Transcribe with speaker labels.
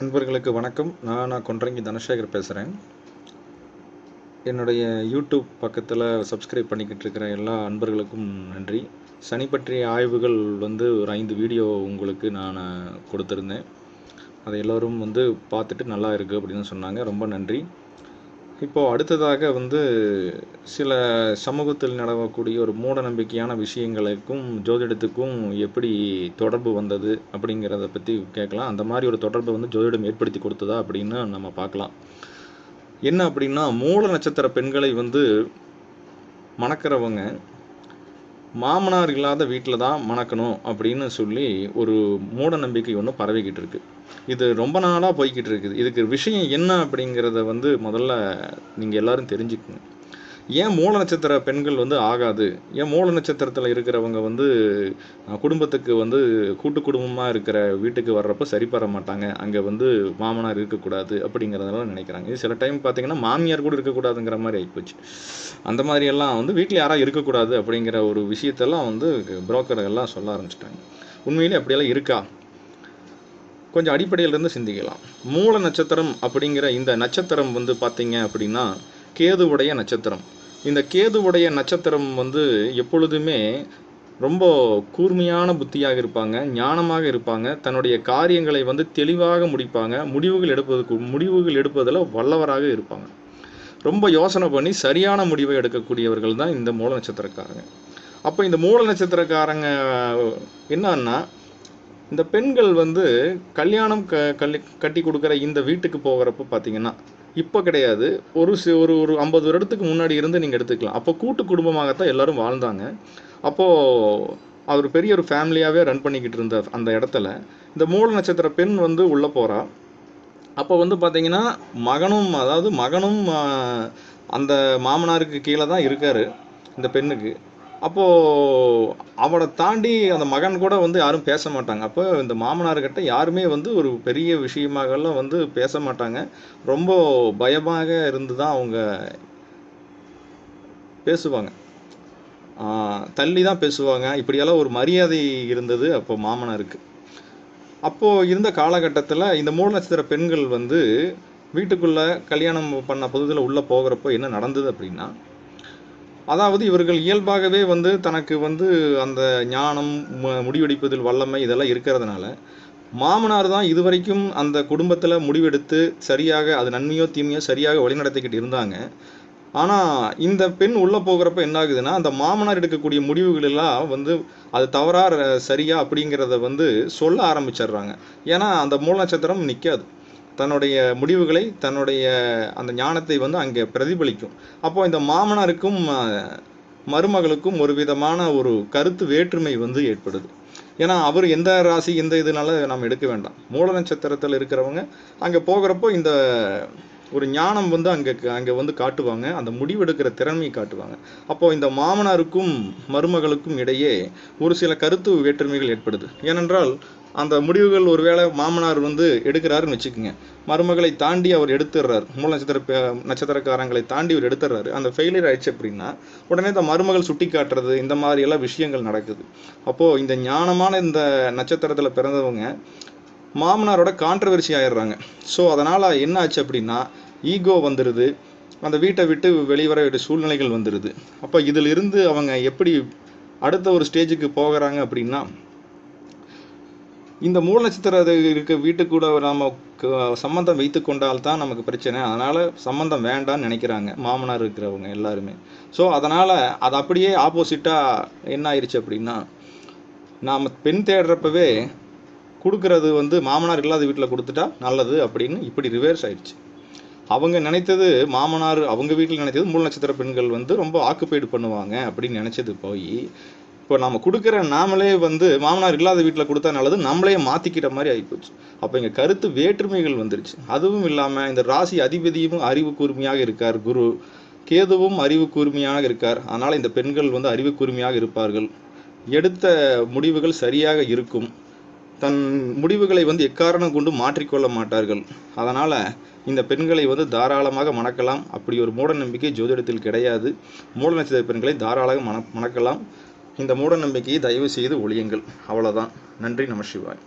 Speaker 1: அன்பர்களுக்கு வணக்கம். நான் நான் கொன்றங்கி தனசேகர் பேசுகிறேன் என்னுடைய யூடியூப் பக்கத்தில் சப்ஸ்கிரைப் பண்ணிக்கிட்டு இருக்கிற எல்லா அன்பர்களுக்கும் நன்றி. சனி பற்றிய ஆய்வுகள் வந்து ஒரு ஐந்து வீடியோ உங்களுக்கு நான் கொடுத்துருந்தேன். அதை எல்லோரும் வந்து பார்த்துட்டு நல்லா இருக்குது அப்படின்னு சொன்னாங்க. ரொம்ப நன்றி. இப்போது அடுத்ததாக வந்து சில சமூகத்தில் நடக்கக்கூடிய ஒரு மூட நம்பிக்கையான விஷயங்களுக்கும் ஜோதிடத்துக்கும் எப்படி தொடர்பு வந்தது அப்படிங்கிறத பற்றி கேட்கலாம். அந்த மாதிரி ஒரு தொடர்பை வந்து ஜோதிடம் ஏற்படுத்தி கொடுத்ததா அப்படின்னு நம்ம பார்க்கலாம். என்ன அப்படின்னா மூல நட்சத்திர பெண்களை வந்து மணக்கிறவங்க மாமனார் இல்லாத வீட்டில் தான் மணக்கணும் அப்படின்னு சொல்லி ஒரு மூட நம்பிக்கை ஒன்று பரவிக்கிட்டு இருக்குது இது ரொம்ப நாளாக போய்கிட்டு இருக்குது. இதுக்கு விஷயம் என்ன அப்படிங்கிறத வந்து முதல்ல நீங்கள் எல்லாரும் தெரிஞ்சுக்கணும். ஏன் மூல நட்சத்திர பெண்கள் வந்து ஆகாது? ஏன் மூல நட்சத்திரத்தில் இருக்கிறவங்க வந்து குடும்பத்துக்கு வந்து கூட்டு குடும்பமாக இருக்கிற வீட்டுக்கு வர்றப்ப சரிபார மாட்டாங்க. அங்கே வந்து மாமனார் இருக்கக்கூடாது அப்படிங்கிறதெல்லாம் நினைக்கிறாங்க. இது சில டைம் பார்த்தீங்கன்னா மாமியார் கூட இருக்கக்கூடாதுங்கிற மாதிரி ஆகிப்போச்சு அந்த மாதிரியெல்லாம் வந்து வீட்டில் யாராக இருக்கக்கூடாது அப்படிங்கிற ஒரு விஷயத்தெல்லாம் வந்து புரோக்கர் எல்லாம் சொல்ல ஆரம்பிச்சிட்டாங்க. உண்மையிலே அப்படியெல்லாம் இருக்கா? கொஞ்சம் அடிப்படையிலிருந்து சிந்திக்கலாம். மூல நட்சத்திரம் அப்படிங்கிற இந்த நட்சத்திரம் வந்து பார்த்தீங்க அப்படின்னா கேதுவுடைய நட்சத்திரம். இந்த கேதுவுடைய நட்சத்திரம் வந்து எப்பொழுதுமே ரொம்ப கூர்மையான புத்தியாக இருப்பாங்க ஞானமாக இருப்பாங்க தன்னுடைய காரியங்களை வந்து தெளிவாக முடிப்பாங்க முடிவுகள் எடுப்பதுக்கு முடிவுகள் எடுப்பதில் வல்லவராக இருப்பாங்க. ரொம்ப யோசனை பண்ணி சரியான முடிவை எடுக்கக்கூடியவர்கள் தான் இந்த மூல நட்சத்திரக்காரங்க. அப்போ இந்த மூல நட்சத்திரக்காரங்க என்னன்னா இந்த பெண்கள் வந்து கல்யாணம் க கல்லி கட்டி கொடுக்குற இந்த வீட்டுக்கு போகிறப்ப பார்த்தீங்கன்னா இப்போ கிடையாது. ஒரு சி ஒரு ஒரு ஐம்பது வருடத்துக்கு முன்னாடி இருந்து நீங்கள் எடுத்துக்கலாம். அப்போ கூட்டு குடும்பமாகத்தான் எல்லோரும் வாழ்ந்தாங்க. அப்போது அவர் பெரிய ஒரு ஃபேமிலியாகவே ரன் பண்ணிக்கிட்டு இருந்த அந்த இடத்துல இந்த மூல நட்சத்திர பெண் வந்து உள்ளே போகிறா அப்போ வந்து பார்த்தீங்கன்னா மகனும் அதாவது மகனும் அந்த மாமனாருக்கு கீழே தான் இருக்கார் இந்த பெண்ணுக்கு. அப்போது அவனை தாண்டி அந்த மகன் கூட வந்து யாரும் பேச மாட்டாங்க. அப்போ இந்த மாமனார்கிட்ட யாருமே வந்து ஒரு பெரிய விஷயமாகலாம் வந்து பேச மாட்டாங்க. ரொம்ப பயமாக இருந்து தான் அவங்க பேசுவாங்க. தள்ளி தான் பேசுவாங்க. இப்படியெல்லாம் ஒரு மரியாதை இருந்தது அப்போ மாமனாருக்கு. அப்போது இருந்த காலகட்டத்தில் இந்த மூல நட்சத்திர பெண்கள் வந்து வீட்டுக்குள்ளே கல்யாணம் பண்ண புதுதில் உள்ளே போகிறப்போ என்ன நடந்தது அப்படின்னா அதாவது இவர்கள் இயல்பாகவே வந்து தனக்கு வந்து அந்த ஞானம் முடிவெடுப்பதில் வல்லமை இதெல்லாம் இருக்கிறதுனால மாமனார் தான் இதுவரைக்கும் அந்த குடும்பத்தில் முடிவெடுத்து சரியாக அது நன்மையோ தீமையோ சரியாக வழிநடத்திக்கிட்டு இருந்தாங்க. ஆனால் இந்த பெண் உள்ளே போகிறப்ப என்ன ஆகுதுன்னா அந்த மாமனார் எடுக்கக்கூடிய முடிவுகளெல்லாம் வந்து அது தவறா சரியா அப்படிங்கிறத வந்து சொல்ல ஆரம்பிச்சிடுறாங்க. ஏன்னா அந்த மூல நட்சத்திரம் நிற்காது தன்னுடைய முடிவுகளை தன்னுடைய அந்த ஞானத்தை வந்து அங்கே பிரதிபலிக்கும். அப்போ இந்த மாமனாருக்கும் மருமகளுக்கும் ஒரு விதமான ஒரு கருத்து வேற்றுமை வந்து ஏற்படுது. ஏன்னா அவர் எந்த ராசி எந்த இதனால நாம் எடுக்க வேண்டாம். மூல நட்சத்திரத்தில் இருக்கிறவங்க அங்கே போகிறப்போ இந்த ஒரு ஞானம் வந்து அங்கே அங்கே வந்து காட்டுவாங்க. அந்த முடிவெடுக்கிற திறமையை காட்டுவாங்க. அப்போ இந்த மாமனாருக்கும் மருமகளுக்கும் இடையே ஒரு சில கருத்து வேற்றுமைகள் ஏற்படுது. ஏனென்றால் அந்த முடிவுகள் ஒருவேளை மாமனார் வந்து எடுக்கிறாருன்னு வச்சுக்கோங்க. மருமகளை தாண்டி அவர் எடுத்துடுறார். மூல நட்சத்திர நட்சத்திரக்காரங்களை தாண்டி அவர் எடுத்துடுறாரு. அந்த ஃபெயிலியர் ஆயிடுச்சு அப்படின்னா உடனே இந்த மருமகள் சுட்டி காட்டுறது இந்த மாதிரி எல்லாம் விஷயங்கள் நடக்குது. அப்போது இந்த ஞானமான இந்த நட்சத்திரத்தில் பிறந்தவங்க மாமனாரோட கான்ட்ரவர்சி ஆயிடுறாங்க. ஸோ அதனால் என்ன ஆச்சு அப்படின்னா ஈகோ வந்துடுது அந்த வீட்டை விட்டு வெளிவர வேண்டிய சூழ்நிலைகள் வந்துடுது அப்போ இதில் இருந்து அவங்க எப்படி அடுத்த ஒரு ஸ்டேஜுக்கு போகிறாங்க அப்படின்னா இந்த மூல நட்சத்திர இருக்க வீட்டுக்கூட கூட நாம க- சம்பந்தம் வைத்து கொண்டால் தான் நமக்கு பிரச்சனை. அதனால சம்பந்தம் வேண்டாம்னு நினைக்கிறாங்க மாமனார் இருக்கிறவங்க எல்லாருமே. ஸோ அதனால அது அப்படியே ஆப்போசிட்டா என்ன ஆயிடுச்சு அப்படின்னா நாம பெண் தேடுறப்பவே கொடுக்கறது வந்து மாமனார் இல்லாத வீட்டில் கொடுத்துட்டா நல்லது அப்படின்னு இப்படி ரிவர்ஸ் ஆயிடுச்சு அவங்க நினைத்தது மாமனார் அவங்க வீட்டில் நினைத்தது மூல நட்சத்திர பெண்கள் வந்து ரொம்ப ஆக்குப்பைடு பண்ணுவாங்க அப்படின்னு நினைச்சது போய் இப்போ நம்ம கொடுக்குற நாமளே வந்து மாமனார் இல்லாத வீட்டில் கொடுத்தா நல்லது நம்மளே மாற்றிக்கிற மாதிரி ஆகிப்போச்சு அப்போ இங்கே கருத்து வேற்றுமைகள் வந்துருச்சு. அதுவும் இல்லாமல் இந்த ராசி அதிபதியும் அறிவு கூர்மையாக இருக்கார் குரு. கேதுவும் அறிவு கூர்மையாக இருக்கார். அதனால் இந்த பெண்கள் வந்து அறிவு கூர்மையாக இருப்பார்கள். எடுத்த முடிவுகள் சரியாக இருக்கும். தன் முடிவுகளை வந்து எக்காரணம் கொண்டு மாற்றிக்கொள்ள மாட்டார்கள். அதனால் இந்த பெண்களை வந்து தாராளமாக மணக்கலாம். அப்படி ஒரு மூட நம்பிக்கை ஜோதிடத்தில் கிடையாது. மூட நட்சத்திர பெண்களை தாராளமாக மண மணக்கலாம். இந்த மூட நம்பிக்கையை தயவு செய்து ஒழியுங்கள். அவ்வளோதான் நன்றி நம சிவாய்.